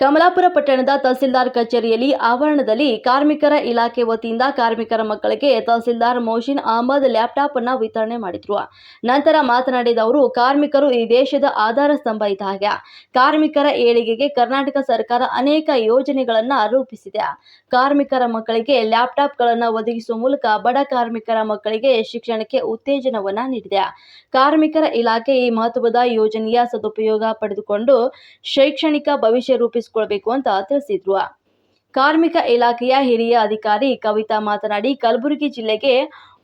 ಕಮಲಾಪುರ ಪಟ್ಟಣದ ತಹಸೀಲ್ದಾರ್ ಕಚೇರಿಯಲ್ಲಿ ಆವರಣದಲ್ಲಿ ಕಾರ್ಮಿಕರ ಇಲಾಖೆ ವತಿಯಿಂದ ಕಾರ್ಮಿಕರ ಮಕ್ಕಳಿಗೆ ತಹಸೀಲ್ದಾರ್ ಮೋಷಿನ್ ಅಹಮದ್ ಲ್ಯಾಪ್ಟಾಪ್ ಅನ್ನು ವಿತರಣೆ ಮಾಡಿದ್ರು. ನಂತರ ಮಾತನಾಡಿದ ಅವರು, ಕಾರ್ಮಿಕರು ಈ ದೇಶದ ಆಧಾರ ಸ್ತಂಭ ಇದ್ದ ಕಾರ್ಮಿಕರ ಏಳಿಗೆಗೆ ಕರ್ನಾಟಕ ಸರ್ಕಾರ ಅನೇಕ ಯೋಜನೆಗಳನ್ನು ರೂಪಿಸಿದೆ. ಕಾರ್ಮಿಕರ ಮಕ್ಕಳಿಗೆ ಲ್ಯಾಪ್ಟಾಪ್ಗಳನ್ನು ಒದಗಿಸುವ ಮೂಲಕ ಬಡ ಕಾರ್ಮಿಕರ ಮಕ್ಕಳಿಗೆ ಶಿಕ್ಷಣಕ್ಕೆ ಉತ್ತೇಜನವನ್ನ ನೀಡಿದೆ. ಕಾರ್ಮಿಕರ ಇಲಾಖೆ ಈ ಮಹತ್ವದ ಯೋಜನೆಯ ಸದುಪಯೋಗ ಪಡೆದುಕೊಂಡು ಶೈಕ್ಷಣಿಕ ಭವಿಷ್ಯ ರೂಪಿಸಿಕೊಳ್ಬೇಕು ಅಂತ ತಿಳಿಸಿದ್ರು. ಕಾರ್ಮಿಕ ಇಲಾಖೆಯ ಹಿರಿಯ ಅಧಿಕಾರಿ ಕವಿತಾ ಮಾತನಾಡಿ, ಕಲಬುರಗಿ ಜಿಲ್ಲೆಗೆ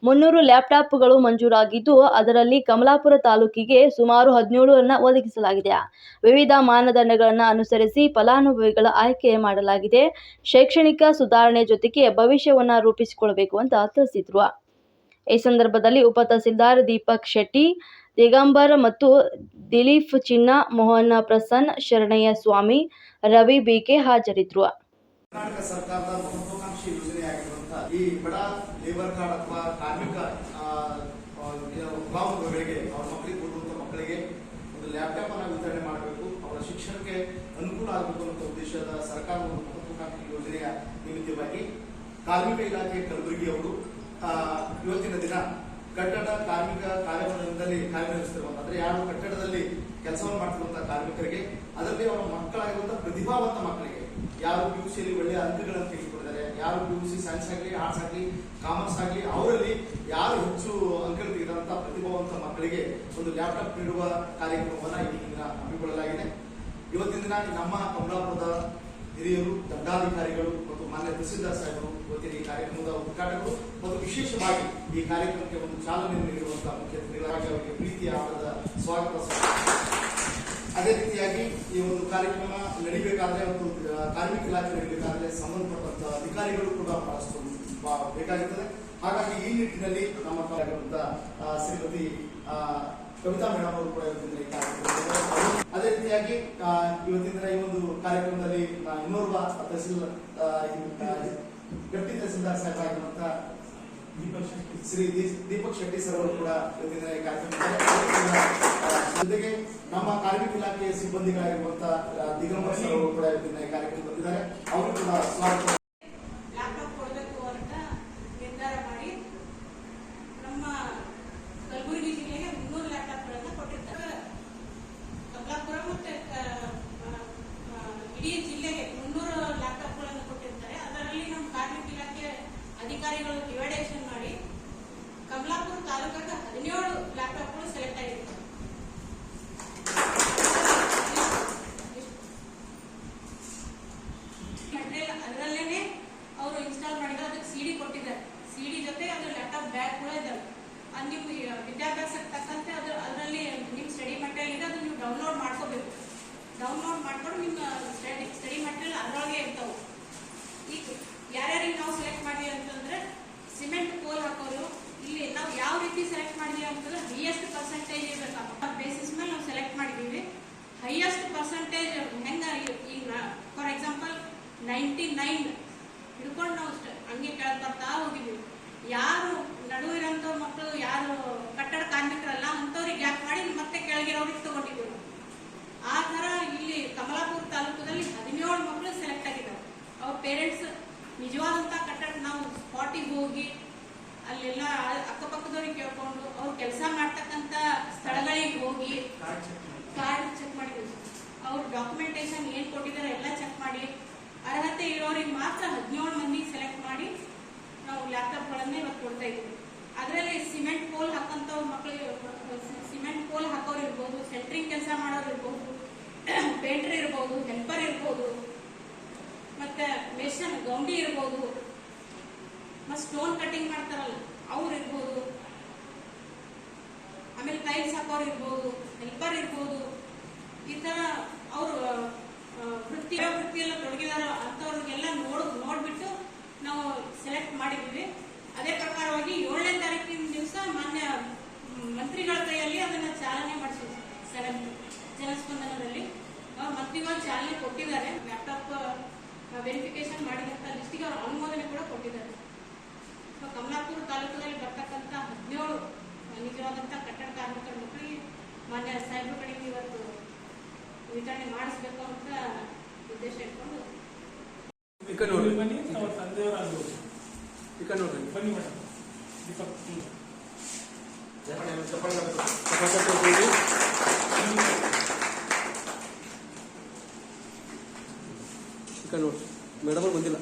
ಮುನ್ನೂರು ಲ್ಯಾಪ್ಟಾಪ್ಗಳು ಮಂಜೂರಾಗಿದ್ದು, ಅದರಲ್ಲಿ ಕಮಲಾಪುರ ತಾಲೂಕಿಗೆ ಸುಮಾರು ಹದಿನೇಳರನ್ನ ಒದಗಿಸಲಾಗಿದೆ. ವಿವಿಧ ಮಾನದಂಡಗಳನ್ನು ಅನುಸರಿಸಿ ಫಲಾನುಭವಿಗಳ ಆಯ್ಕೆ ಮಾಡಲಾಗಿದೆ. ಶೈಕ್ಷಣಿಕ ಸುಧಾರಣೆ ಜೊತೆಗೆ ಭವಿಷ್ಯವನ್ನ ರೂಪಿಸಿಕೊಳ್ಬೇಕು ಅಂತ ತಿಳಿಸಿದ್ರು. ಈ ಸಂದರ್ಭದಲ್ಲಿ ಉಪ ತಹಸೀಲ್ದಾರ್ ದೀಪಕ್ ಶೆಟ್ಟಿ, ದಿಗಂಬರ್ ಮತ್ತು ದಿಲೀಪ್ ಚಿನ್ನ, ಮೋಹನ ಪ್ರಸನ್ನ, ಶರಣಯ್ಯ ಸ್ವಾಮಿ ರವಿ ಬಿಕೆ ಹಾಜರಿದ್ದರು ಕರ್ನಾಟಕ ಸರ್ಕಾರದ ಮಹತ್ವಾಕಾಂಕ್ಷಿ ಯೋಜನೆಯಾಗಿರುವಂತಹ ಈ ಬಡ ಲೇಬರ್ ಕಾರ್ಡ್ ಅಥವಾ ಕಾರ್ಮಿಕ ಫಲಾನುಭವಿಗಳಿಗೆ ಅವ್ರ ಮಕ್ಕಳಿಗೆ ಕೊಡುವಂತ ಮಕ್ಕಳಿಗೆ ಒಂದು ಲ್ಯಾಪ್ಟಾಪ್ ಅನ್ನ ವಿತರಣೆ ಮಾಡಬೇಕು. ಅವರ ಶಿಕ್ಷಣಕ್ಕೆ ಅನುಕೂಲ ಆಗಬೇಕು ಅನ್ನೋ ಉದ್ದೇಶದ ಸರ್ಕಾರದ ಒಂದು ಮಹತ್ವಾಕಾಂಕ್ಷಿ ಯೋಜನೆಯ ನಿಮಿತ್ತವಾಗಿ ಕಾರ್ಮಿಕ ಇಲಾಖೆ ಕಲಬುರಗಿ ಅವರು ಇವತ್ತಿನ ದಿನ ಕಟ್ಟಡ ಕಾರ್ಮಿಕ ಕಾರ್ಯಕ್ರಮದಲ್ಲಿ ಕಾರ್ಯನಿರ್ವಹಿಸ್ತಿರುವಂತ ಅಂದ್ರೆ ಯಾರು ಕಟ್ಟಡದಲ್ಲಿ ಕೆಲಸವನ್ನು ಮಾಡ್ತಿರುವಂತಹ ಕಾರ್ಮಿಕರಿಗೆ ಅದರಲ್ಲಿ ಪ್ರತಿಭಾವಂತ ಮಕ್ಕಳಿಗೆ. ಯಾರು ಪಿ ಯು ಸಿಯಲ್ಲಿ ಒಳ್ಳೆಯ ಅಂಕಗಳನ್ನು ತೆಗೆದುಕೊಂಡಿದ್ದಾರೆ ಯಾರು ಪಿ ಯು ಸಿ ಸೈನ್ಸ್ ಆಗಲಿ ಆರ್ಟ್ಸ್ ಆಗಲಿ ಕಾಮರ್ಸ್ ಆಗಲಿ, ಅವರಲ್ಲಿ ಯಾರು ಹೆಚ್ಚು ಅಂಕಗಳು ತೆಗೆದಂತಹ ಪ್ರತಿಭಾವಂತ ಮಕ್ಕಳಿಗೆ ಒಂದು ಲ್ಯಾಪ್ಟಾಪ್ ನೀಡುವ ಕಾರ್ಯಕ್ರಮವನ್ನು ಈ ದಿನ ಹಮ್ಮಿಕೊಳ್ಳಲಾಗಿದೆ. ಇವತ್ತಿನ ದಿನ ನಮ್ಮ ಕಮಲಾಪುರದ ಹಿರಿಯರು, ದಂಡಾಧಿಕಾರಿಗಳು ಮತ್ತು ಮಾನ್ಯ ತಹಸೀಲ್ದಾರ್ ಸಾಹೇಬರು ಇವತ್ತಿನ ಈ ಕಾರ್ಯಕ್ರಮದ ಉದ್ಘಾಟಕರು ಮತ್ತು ವಿಶೇಷವಾಗಿ ಈ ಕಾರ್ಯಕ್ರಮಕ್ಕೆ ಒಂದು ಚಾಲನೆ ನೀಡಿರುವಂತಹ ಮುಖ್ಯ ಅವರಿಗೆ ಪ್ರೀತಿಯ ಆದ ಸ್ವಾಗತ ಸ್ವಾಗತ. ಅದೇ ರೀತಿಯಾಗಿ ಈ ಒಂದು ಕಾರ್ಯಕ್ರಮ ನಡಿಬೇಕಾದ್ರೆ ಒಂದು ಕಾರ್ಮಿಕ ಇಲಾಖೆ ನಡಿಬೇಕಾದ್ರೆ ಸಂಬಂಧಪಟ್ಟಂತ ಅಧಿಕಾರಿಗಳು ಕೂಡ ಬಹಳಷ್ಟು ಬೇಕಾಗುತ್ತದೆ ಹಾಗಾಗಿ ಈ ನಿಟ್ಟಿನಲ್ಲಿ ನಮ್ಮ ಕಾರ್ಯಕ್ರಮದ ಶ್ರೀಮತಿ ಕವಿತಾ ಮೇಡಮ್ ಅವರು ಕೂಡ ಇವತ್ತಿನ ಈ ಕಾರ್ಯಕ್ರಮ ಅದೇ ರೀತಿಯಾಗಿ ಇವತ್ತಿನ ಈ ಒಂದು ಕಾರ್ಯಕ್ರಮದಲ್ಲಿ ಇನ್ನೋರ್ವ ತಹಸೀಲ್ ಗಟ್ಟಿ ತಹಸೀಲ್ದಾರ್ ಸಾಹೇಬ್ ಆಗಿರುವಂತ ಶ್ರೀ ದೀಪಕ್ ಶೆಟ್ಟಿ ಸರ್ ಅವರು ಕೂಡ ಇವತ್ತಿನ ಜೊತೆಗೆ ನಮ್ಮ ಕಾರ್ಮಿಕ ಇಲಾಖೆಯ ಸಿಬ್ಬಂದಿಗಳಾಗಿರುವಂತಹ ದಿಗಂಬರ್ ಸರ್ ಅವರು ಕೂಡ ಇವತ್ತಿನ ಈ ಕಾರ್ಯಕ್ರಮ ಬಂದಿದ್ದಾರೆ. ಅವರು ಕೂಡ ಸ್ವಾಗತ. ಇಡೀ ಕೊಡಬೇಕು ಅಂತ ನಿರ್ಧಾರ ಮಾಡಿ ನಮ್ಮ ಕಲಬುರಗಿ ಜಿಲ್ಲೆಗೆ ಮುನ್ನೂರು ಲ್ಯಾಪ್ಟಾಪ್ಗಳನ್ನು ಕೊಟ್ಟಿರ್ತಾರೆ ಕಮಲಾಪುರ ಮತ್ತೆ ಕ- ಆ, ಆ, ಇಡೀ ಜಿಲ್ಲೆಗೆ ಮುನ್ನೂರು ಲ್ಯಾಪ್ಟಾಪ್ಗಳನ್ನು ಕೊಟ್ಟಿರ್ತಾರೆ ಅದರಲ್ಲಿ ನಮ್ಮ ಕಾರ್ಮಿಕ ಇಲಾಖೆ ಅಧಿಕಾರಿಗಳು ಡಿವೈಡೇಷನ್ ಮಾಡಿ ಕಮಲಾಪುರ ತಾಲೂಕಾಗ ಹದಿನೇಳು ಲ್ಯಾಪ್ಟಾಪ್ಗಳು ಸೆಲೆಕ್ಟ್ ಆಗಿದೆ ಮೆಟೀರಿಯಲ್ ಅದರಲ್ಲೇನೆ ಅವರು ಇನ್ಸ್ಟಾಲ್ ಮಾಡಿದ್ರೆ, ಅದಕ್ಕೆ ಸಿಡಿ ಕೊಟ್ಟಿದ್ದಾರೆ. ಸಿಡಿ ಜೊತೆ ಅದ್ರ ಲ್ಯಾಪ್ಟಾಪ್ ಬ್ಯಾಗ್ ಕೂಡ ಇದ್ದಾವೆ. ಅದು ನಿಮ್ಮ ವಿದ್ಯಾಭ್ಯಾಸಕ್ಕೆ ತಕ್ಕಂತೆ ಅದು ಅದರಲ್ಲಿ ನಿಮ್ಮ ಸ್ಟಡಿ ಮೆಟೀರಿಯಲ್ ಇದೆ, ಅದನ್ನ ನೀವು ಡೌನ್ಲೋಡ್ ಮಾಡ್ಕೋಬೇಕು. ಡೌನ್ಲೋಡ್ ಮಾಡ್ಕೊಂಡು ನಿಮ್ಮ ಸ್ಟಡಿ ಸ್ಟಡಿ ಮೆಟೀರಿಯಲ್ ಅದರೊಳಗೆ ಇರ್ತಾವೆ. ಈಗ ಯಾರ್ಯಾರಿಗೆ ನಾವು ಸೆಲೆಕ್ಟ್ ಮಾಡಿದ್ವಿ ಅಂತಂದ್ರೆ ಸಿಮೆಂಟ್ ಕೋಲ್ ಹಾಕೋರು. ಇಲ್ಲಿ ನಾವು ಯಾವ ರೀತಿ ಸೆಲೆಕ್ಟ್ ಮಾಡಿದೀವಿ ಅಂತಂದ್ರೆ ಹೈಯೆಸ್ಟ್ ಪರ್ಸೆಂಟೇಜ್ ಇರಬೇಕು ಬೇಸಿಸ್ ಮೇಲೆ ನಾವು ಸೆಲೆಕ್ಟ್ ಮಾಡಿದೀವಿ. ಹೈಯೆಸ್ಟ್ ಪರ್ಸೆಂಟೇಜ್ ಹೆಂಗ ಈಗ ಫಾರ್ ಎಕ್ಸಾಂಪಲ್ ನೈಂಟಿ ನೈನ್ ಹಿಡ್ಕೊಂಡು ನಾವು ಹಂಗೆ ಕೆಳಗೆ ಬರ್ತಾ ಹೋಗಿದ್ವಿ ಯಾರು ನಡುವಿರೋಂಥ ಮಕ್ಕಳು ಯಾರು ಕಟ್ಟಡ ಕಾರ್ಮಿಕರಲ್ಲ ಅಂಥವ್ರಿಗೆ ಗ್ಯಾಪ್ ಮಾಡಿ ಮತ್ತೆ ಕೆಳಗಿರೋರಿಗೆ ತಗೊಂಡಿದ್ವಿ ನಾವು. ಆ ಥರ ಇಲ್ಲಿ ಕಮಲಾಪುರ ತಾಲೂಕದಲ್ಲಿ ಹದಿನೇಳು ಮಕ್ಕಳು ಸೆಲೆಕ್ಟ್ ಆಗಿದ್ದಾರೆ ಅವ್ರ ಪೇರೆಂಟ್ಸ್ ನಿಜವಾದಂಥ ಕಟ್ಟಡ ನಾವು ಸ್ಪಾಟಿಗೆ ಹೋಗಿ ಅಲ್ಲೆಲ್ಲ ಅಕ್ಕಪಕ್ಕದವ್ರಿಗೆ ಕೇಳ್ಕೊಂಡು ಅವ್ರು ಕೆಲಸ ಮಾಡ್ತಕ್ಕಂಥ ಸ್ಥಳಗಳಿಗೆ ಹೋಗಿ ಕಾರ್ಡ್ ಚೆಕ್ ಮಾಡಿದ್ವಿ ಅವ್ರ ಡಾಕ್ಯುಮೆಂಟೇಶನ್ ಏನ್ ಕೊಟ್ಟಿದ್ದಾರೆ ಎಲ್ಲ ಚೆಕ್ ಮಾಡಿ. ಅರ್ಹತೆ ಇರೋರಿಗೆ ಮಾತ್ರ ಹದಿನೇಳು ಮಂದಿ ಸೆಲೆಕ್ಟ್ ಮಾಡಿ ನಾವು ಲ್ಯಾಪ್ಟಾಪ್ಗಳನ್ನೇ ಇವತ್ತು ಕೊಡ್ತಾ ಇದ್ವಿ ಅದರಲ್ಲಿ ಸಿಮೆಂಟ್ ಪೋಲ್ ಹಾಕಂತ ಮಕ್ಕಳಿಗೆ ಸಿಮೆಂಟ್ ಪೋಲ್ ಹಾಕೋರು ಇರ್ಬೋದು ಸೆಂಟ್ರಿಂಗ್ ಕೆಲಸ ಮಾಡೋರು ಇರ್ಬೋದು ಪೇಂಟರ್ ಇರ್ಬೋದು ಹೆಲ್ಪರ್ ಇರ್ಬೋದು ಮೆಷನ್ ಗೌಂಡಿ ಇರ್ಬೋದು, ಮತ್ತೆ ಸ್ಟೋನ್ ಕಟಿಂಗ್ ಮಾಡ್ತಾರಲ್ಲ, ಅವ್ರು ಇರ್ಬೋದು. ಆಮೇಲೆ ಟೈಲ್ಸ್ ಹಾಕೋರು ಇರ್ಬೋದು ಹೆಲ್ಪರ್ ಇರ್ಬೋದು. ಈ ಥರ ಅವರು ವೃತ್ತಿ, ವೃತ್ತಿಯೆಲ್ಲ ತೊಡಗಿದಾರ ಅಂಥವ್ರಿಗೆಲ್ಲ ನೋಡ್, ನೋಡ್ಬಿಟ್ಟು ನಾವು ಸೆಲೆಕ್ಟ್ ಮಾಡಿದ್ವಿ ಅದೇ ಪ್ರಕಾರವಾಗಿ ಏಳನೇ ತಾರೀಕಿನ ದಿವಸ ಮಾನ್ಯ ಮಂತ್ರಿಗಳ ಕೈಯಲ್ಲಿ ಅದನ್ನ ಚಾಲನೆ ಮಾಡಿಸಿದ್ವಿ ಸೆಲೆಕ್ಟ್ ಜನಸ್ಪಂದನದಲ್ಲಿ ಮಂತ್ರಿಗಳು ಚಾಲನೆ ಕೊಟ್ಟಿದ್ದಾರೆ. ವೆರಿಫಿಕೇಶನ್ ಮಾಡಿದಂಥ ಲಿಸ್ಟಿಗೆ ಅವರು ಅನುಮೋದನೆ ಕೂಡ ಕೊಟ್ಟಿದ್ದಾರೆ. ಕಮಲಾಪುರ ತಾಲೂಕಿನಲ್ಲಿ ಬರ್ತಕ್ಕಂತ ಹದಿನೇಳು ನಿಜವಾದಂತಹ ಕಟ್ಟಡ ಕಾರ್ಮಿಕರ ಮಕ್ಕಳಿಗೆ ಮಾನ್ಯ ಸಾಹೇಬ್ರ ಕಡೆಗೆ ಇವತ್ತು ವಿತರಣೆ ಮಾಡಿಸ್ಬೇಕು ಅಂತ ಉದ್ದೇಶ ಇಟ್ಕೊಂಡು ಬನ್ನಿ ಅವ್ರ ತಂದೆಯವರು ಆಗ್ಬೋದು. ಈಗ ನೋಡ್ರಿ ಬನ್ನಿ ಮೇಡಮ್. ಚಪ್ಪಲ್ ಚಪ್ಪಳ ಚಿಕ್ಕ ನೋಡಿ ಮೇಡಮ್ ಅವ್ರು ಬಂದಿಲ್ಲ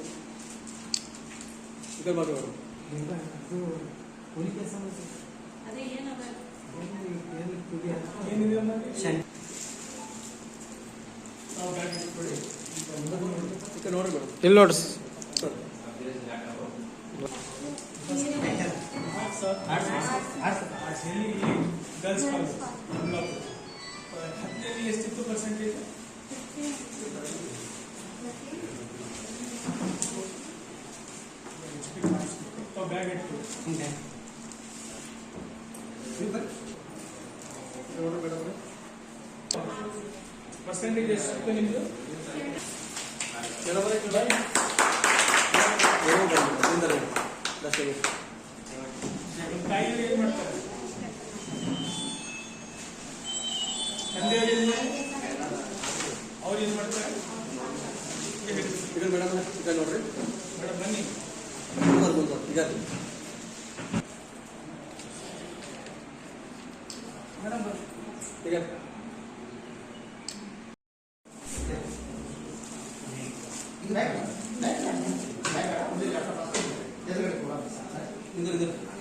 ಇದು ಮಾಡಿ ಮೇಡಮ್ ನೋಡ್ರಿ ಮೇಡಮ್ ಇಲ್ಲಿ ನೋಡ್ರಿ ಗರ್ಲ್ಸ್ ಕಾಲೇಜ್ ಹತ್ತಲ್ಲಿ ಎಷ್ಟಿತ್ತು ಪರ್ಸೆಂಟೇಜ್ పర్సెంటేజ్ చేస్తే నిమిషం ఎవరు ఇక్కడ ఎవరు దశ ಟೈಮ್ ಏನು ಮಾಡ್ತಾರೆ が出る。Tiga. Naik, naik, naik, naik. Naik, naik. Naik, naik. Naik, naik. Naik, naik. Naik, naik.